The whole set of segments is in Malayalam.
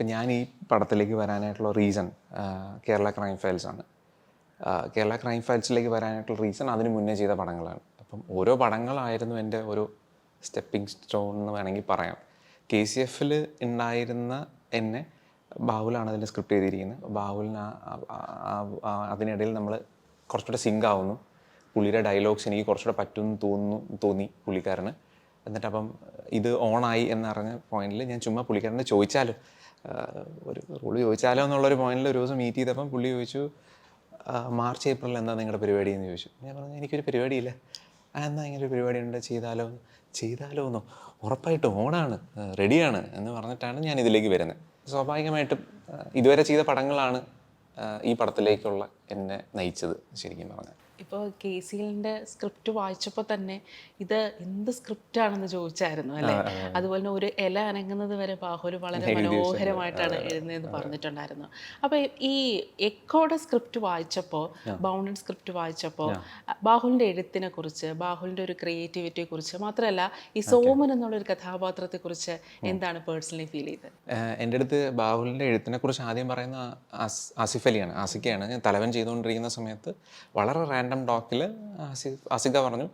ഇപ്പം ഞാൻ ഈ പടത്തിലേക്ക് വരാനായിട്ടുള്ള റീസൺ കേരള ക്രൈം ഫയൽസ് ആണ്. കേരള ക്രൈം ഫയൽസിലേക്ക് വരാനായിട്ടുള്ള റീസൺ അതിന് മുന്നേ ചെയ്ത പടങ്ങളാണ്. അപ്പം ഓരോ പടങ്ങളായിരുന്നു എന്റെ ഒരു സ്റ്റെപ്പിംഗ് സ്റ്റോൺ എന്ന് വേണമെങ്കിൽ പറയാം. കെ സി എഫിൽ ഉണ്ടായിരുന്ന എന്നെ ബാഹുലാണ് അതിന്റെ സ്ക്രിപ്റ്റ് ചെയ്തിരിക്കുന്നത്. ബാഹുലിന് അതിനിടയിൽ നമ്മൾ കുറച്ചുകൂടെ സിങ്ക് ആവുന്നു. പുള്ളിയുടെ ഡയലോഗ്സ് എനിക്ക് കുറച്ചുകൂടെ പറ്റുമെന്ന് തോന്നുന്നു തോന്നി പുള്ളിക്കാരന്. എന്നിട്ട് അപ്പം ഇത് ഓണായി എന്നറിഞ്ഞ പോയിന്റിൽ ഞാൻ ചുമ്മാ പുള്ളിക്കാരനെ ചോദിച്ചാലോ ഒരു റൂൾ ചോദിച്ചാലോ എന്നുള്ളൊരു പോയിന്റിൽ ഒരു ദിവസം മീറ്റ് ചെയ്തപ്പം പുള്ളി ചോദിച്ചു മാർച്ച് ഏപ്രിൽ എന്താ നിങ്ങളുടെ പരിപാടി? എന്ന് ചോദിച്ചു. ഞാൻ പറഞ്ഞു എനിക്കൊരു പരിപാടിയില്ല. എന്നാ ഇങ്ങനെ ഒരു പരിപാടി ഉണ്ട് ചെയ്താലോ? എന്ന്?" ചെയ്താലോ എന്നോ? ഉറപ്പായിട്ടും ഓണാണ് റെഡിയാണ് എന്ന് പറഞ്ഞിട്ടാണ് ഞാൻ ഇതിലേക്ക് വരുന്നത്. സ്വാഭാവികമായിട്ടും ഇതുവരെ ചെയ്ത പടങ്ങളാണ് ഈ പടത്തിലേക്കുള്ള എന്നെ നയിച്ചത് ശരിക്കും പറഞ്ഞാൽ. ഇപ്പോൾ കെ സിലിന്റെ സ്ക്രിപ്റ്റ് വായിച്ചപ്പോൾ തന്നെ ഇത് എന്ത് സ്ക്രിപ്റ്റാണെന്ന് ചോദിച്ചായിരുന്നു അല്ലേ? അതുപോലെ തന്നെ ഒരു ഇല അനങ്ങുന്നത് വരെ ബാഹുൽ വളരെ മനോഹരമായിട്ടാണ് എഴുതുന്നതെന്ന് പറഞ്ഞിട്ടുണ്ടായിരുന്നു. അപ്പോൾ ഈ എക്കോയുടെ സ്ക്രിപ്റ്റ് വായിച്ചപ്പോൾ ബൗണ്ടഡ് സ്ക്രിപ്റ്റ് വായിച്ചപ്പോൾ ബാഹുലിന്റെ എഴുത്തിനെ കുറിച്ച് ബാഹുലിന്റെ ഒരു ക്രിയേറ്റിവിറ്റിയെ കുറിച്ച് മാത്രമല്ല ഈ സോമൻ എന്നുള്ളൊരു കഥാപാത്രത്തെക്കുറിച്ച് എന്താണ് പേഴ്സണലി ഫീൽ ചെയ്തത്? എന്റെ അടുത്ത് ബാഹുലിന്റെ എഴുത്തിനെ കുറിച്ച് ആദ്യം പറയുന്ന ആസ് ആസിഫ് അലിയാണ് ആസിക്കയാണ്. ഞാൻ തലവൻ ചെയ്തുകൊണ്ടിരിക്കുന്ന സമയത്ത് വളരെ റാൻഡം ടോക്കിൽ ആസിഫ് ആസിക പറഞ്ഞു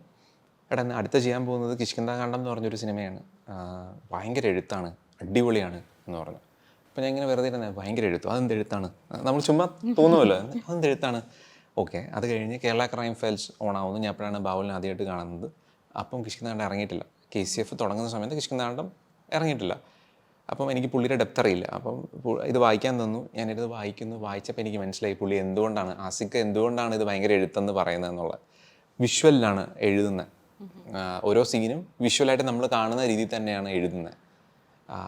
എടാ അടുത്ത ചെയ്യാൻ പോകുന്നത് കിഷ്കിന്താകാന്ഡം എന്ന് പറഞ്ഞൊരു സിനിമയാണ്. ഭയങ്കര എഴുത്താണ് അടിപൊളിയാണ് എന്ന് പറഞ്ഞു. അപ്പോൾ ഞാൻ ഇങ്ങനെ വെറുതെ ഇരുന്നത് ഭയങ്കര എഴുത്തു അതെന്ത് എഴുത്താണ്? നമ്മൾ ചുമ്മാ തോന്നുമല്ലോ അതെന്ത് എഴുത്താണ്? ഓക്കെ അത് കഴിഞ്ഞ് കേരള ക്രൈം ഫയൽസ് ഓണാവുന്നു. ഞാൻ അപ്പോഴാണ് ബാബുലിനെ ആദ്യമായിട്ട് കാണുന്നത്. അപ്പം കിഷ്കിന്താണ്ടം ഇറങ്ങിയിട്ടില്ല. കെ സി എഫ് തുടങ്ങുന്ന സമയത്ത് കിഷ്കിന്താണ്ടം ഇറങ്ങിയിട്ടില്ല. അപ്പം എനിക്ക് പുള്ളിയുടെ ഡെപ്ത് അറിയില്ല. അപ്പം ഇത് വായിക്കാൻ തന്നു. ഞാനിത് വായിക്കുന്നു. വായിച്ചപ്പോൾ എനിക്ക് മനസ്സിലായി പുള്ളി എന്തുകൊണ്ടാണ് ആസിക്ക് എന്തുകൊണ്ടാണ് ഇത് ഭയങ്കര എഴുത്തെന്ന് പറയുന്നത് എന്നുള്ളത്. വിഷ്വലിലാണ് എഴുതുന്നത് ഓരോ സീനും വിഷ്വലായിട്ട് നമ്മൾ കാണുന്ന രീതിയിൽ തന്നെയാണ് എഴുതുന്നത്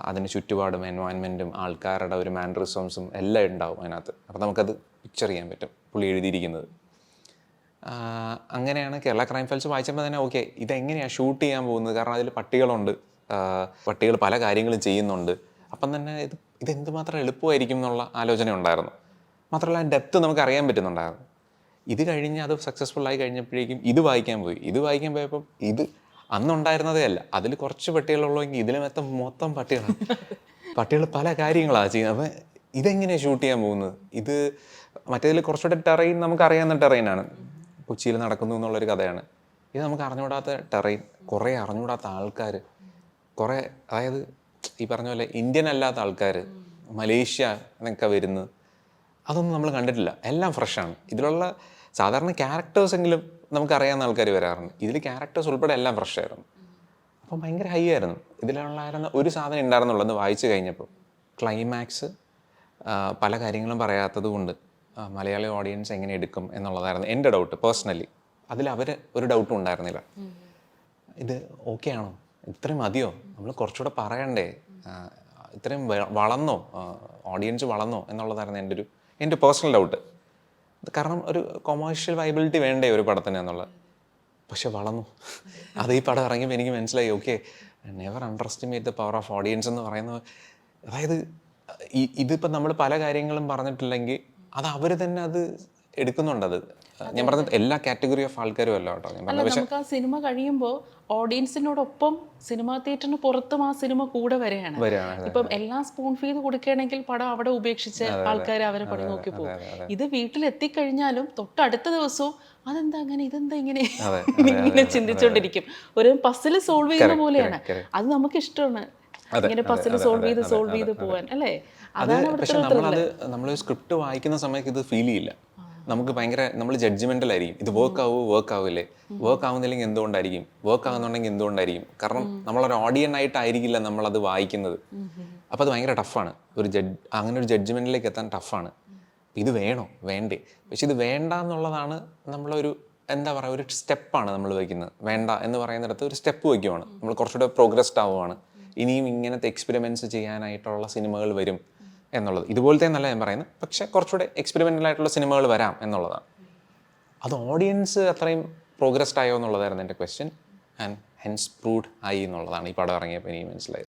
അതിന് ചുറ്റുപാടും എൻവയൺമെന്റും ആൾക്കാരുടെ ഒരു മാനറിസംസും എല്ലാം ഉണ്ടാവും അതിനകത്ത്. അപ്പോൾ നമുക്കത് പിക്ചർ ചെയ്യാൻ പറ്റും പുള്ളി എഴുതിയിരിക്കുന്നത്. അങ്ങനെയാണ് കേരള ക്രൈം ഫൈൽസ് വായിച്ചപ്പോൾ തന്നെ ഓക്കെ ഇതെങ്ങനെയാണ് ഷൂട്ട് ചെയ്യാൻ പോകുന്നത്? കാരണം അതിൽ പട്ടികളുണ്ട്. പട്ടികൾ പല കാര്യങ്ങളും ചെയ്യുന്നുണ്ട്. അപ്പം തന്നെ ഇത് ഇതെന്തുമാത്രം എളുപ്പമായിരിക്കും എന്നുള്ള ആലോചന ഉണ്ടായിരുന്നു. മാത്രമല്ല ഡെപ്ത് നമുക്ക് അറിയാൻ പറ്റുന്നുണ്ടായിരുന്നു. ഇത് കഴിഞ്ഞ് അത് സക്സസ്ഫുൾ ആയി കഴിഞ്ഞപ്പോഴേക്കും ഇത് വായിക്കാൻ പോയി. ഇത് വായിക്കാൻ പോയപ്പോൾ ഇത് അന്നുണ്ടായിരുന്നതേ അല്ല. അതിൽ കുറച്ച് പട്ടികളുള്ളെങ്കിൽ ഇതിൽ മൊത്തം മൊത്തം പട്ടികളാണ് പട്ടികൾ പല കാര്യങ്ങളാണ് ചെയ്യുന്നത്. അപ്പം ഇതെങ്ങനെയാണ് ഷൂട്ട് ചെയ്യാൻ പോകുന്നത്? ഇത് മറ്റേതിൽ കുറച്ചുകൂടെ ടെറൈൻ നമുക്ക് അറിയാവുന്ന ടെറൈനാണ് കൊച്ചിയിൽ നടക്കുന്നു എന്നുള്ളൊരു കഥയാണ്. ഇത് നമുക്ക് അറിഞ്ഞുകൂടാത്ത ടെറൈൻ കുറേ അറിഞ്ഞുകൂടാത്ത ആൾക്കാർ കുറേ അതായത് ഈ പറഞ്ഞ പോലെ ഇന്ത്യൻ അല്ലാത്ത ആൾക്കാർ മലേഷ്യ എന്നൊക്കെ വരുന്നത് അതൊന്നും നമ്മൾ കണ്ടിട്ടില്ല. എല്ലാം ഫ്രഷാണ്. ഇതിലുള്ള സാധാരണ ക്യാരക്ടേഴ്സ് എങ്കിലും നമുക്ക് അറിയാവുന്ന ആൾക്കാർ വരാറുണ്ട്. ഇതിൽ ക്യാരക്ടേഴ്സ് ഉൾപ്പെടെ എല്ലാം ഫ്രഷായിരുന്നു അപ്പം ഭയങ്കര ഹൈ ആയിരുന്നു. ഇതിലുള്ളായിരുന്ന ഒരു സാധനം ഉണ്ടായിരുന്നുള്ളത് വായിച്ചു കഴിഞ്ഞപ്പോൾ. ക്ലൈമാക്സ് പല കാര്യങ്ങളും പറയാത്തത് കൊണ്ട് മലയാളി ഓഡിയൻസ് എങ്ങനെ എടുക്കും എന്നുള്ളതായിരുന്നു എന്റെ ഡൗട്ട് പേഴ്സണലി അതിൽ അവർ ഒരു ഡൗട്ടും ഉണ്ടായിരുന്നില്ല. ഇത് ഓക്കെ ആണോ? ഇത്രയും മതിയോ? നമ്മൾ കുറച്ചുകൂടെ പറയണ്ടേ? ഇത്രയും വളർന്നോ? ഓഡിയൻസ് വളർന്നോ എന്നുള്ളതായിരുന്നു എന്റെ ഒരു എന്റെ പേഴ്സണൽ ഡൗട്ട് കാരണം ഒരു കൊമേഴ്ഷ്യൽ വൈബിലിറ്റി വേണ്ടേ ഒരു പടത്തിന് എന്നുള്ളത് പക്ഷെ വളർന്നു. അത് ഈ പടം ഇറങ്ങിയപ്പോൾ എനിക്ക് മനസ്സിലായി. Okay never underestimate the power of audience എന്ന് പറയുന്നത്. അതായത് ഇതിപ്പോൾ നമ്മൾ പല കാര്യങ്ങളും പറഞ്ഞിട്ടില്ലെങ്കിൽ അത് അവർ തന്നെ അത് എടുക്കുന്നുണ്ട് അത് ഞാൻ പറഞ്ഞത് എല്ലാ കാറ്റഗറി ഓഫ് ആൾക്കാരും അല്ല കേട്ടോ. ഞാൻ അല്ല പറഞ്ഞത് പക്ഷെ നമുക്ക് ആ സിനിമ കഴിയുമ്പോൾ ഓഡിയൻസിനോടൊപ്പം സിനിമാ തിയേറ്ററിന് പുറത്തും ആ സിനിമ കൂടെ വരെയാണ് വരികയാണ്, ഇപ്പം എല്ലാം സ്പൂൺ ഫീഡ് കൊടുക്കുകയാണെങ്കിൽ പടം അവിടെ ഉപേക്ഷിച്ച് ആൾക്കാർ അവരെ പണി നോക്കി പോകും. ഇത് വീട്ടിൽ എത്തിക്കഴിഞ്ഞാലും തൊട്ടടുത്ത ദിവസവും അതെന്താ അങ്ങനെ ഇതെന്താ ഇങ്ങനെ? ഇങ്ങനെ ചിന്തിച്ചോണ്ടിരിക്കും. ഒരു പസിൽ സോൾവ് ചെയ്യുന്ന പോലെയാണ്. അത് നമുക്ക് ഇഷ്ടമാണ് ഇങ്ങനെ പസിൽ സോൾവ് ചെയ്ത് സോൾവ് ചെയ്ത് പോവാൻ അല്ലേ? അതാണ് അവിടുത്തെ പക്ഷെ നമ്മളത് നമ്മൾ സ്ക്രിപ്റ്റ് വായിക്കുന്ന സമയത്ത് ഇത് ഫീൽ ചെയ്യില്ല. നമുക്ക് ഭയങ്കര നമ്മൾ ജഡ്ജ്മെന്റൽ ആയിരിക്കും. ഇത് വർക്ക് ആവുമോ വർക്ക് ആവില്ലേ? വർക്ക് ആവുന്നില്ലെങ്കിൽ എന്തുകൊണ്ടായിരിക്കും? വർക്ക് ആവുന്നുണ്ടെങ്കിൽ എന്തുകൊണ്ടായിരിക്കും? കാരണം നമ്മളൊരു ഓഡിയൻ ആയിട്ടായിരിക്കില്ല നമ്മളത് വായിക്കുന്നത്. അപ്പോൾ അത് ഭയങ്കര ടഫാണ് ഒരു ജഡ് അങ്ങനെ ഒരു ജഡ്ജ്മെന്റിലേക്ക് എത്താൻ ടഫാണ് ഇത് വേണോ? വേണ്ടേ. പക്ഷെ ഇത് വേണ്ട എന്നുള്ളതാണ് നമ്മളൊരു എന്താ പറയുക ഒരു സ്റ്റെപ്പാണ് നമ്മൾ വയ്ക്കുന്നത്. വേണ്ട എന്ന് പറയുന്നിടത്ത് ഒരു സ്റ്റെപ്പ് വയ്ക്കുവാണ്. നമ്മൾ കുറച്ചുകൂടെ പ്രോഗ്രസ്ഡ് ആവുകയാണ് ഇനിയും ഇങ്ങനത്തെ എക്സ്പെരിമെന്റ്സ് ചെയ്യാനായിട്ടുള്ള സിനിമകൾ വരും. എന്നുള്ളത്. ഇതുപോലത്തെ നല്ല ഞാൻ പറയുന്നത്. പക്ഷേ കുറച്ചുകൂടെ എക്സ്പെരിമെന്റൽ ആയിട്ടുള്ള സിനിമകൾ വരാം എന്നുള്ളതാണ്. അത് ഓഡിയൻസ് അത്രയും പ്രോഗ്രസ്ഡ് ആയോ എന്നുള്ളതായിരുന്നു എന്റെ ക്വസ്റ്റ്യൻ ആൻഡ് ഹെൻസ് പ്രൂഡ് ആയി എന്നുള്ളതാണ് ഈ പടം ഇറങ്ങിയപ്പോൾ എനിക്ക് മനസ്സിലായത്.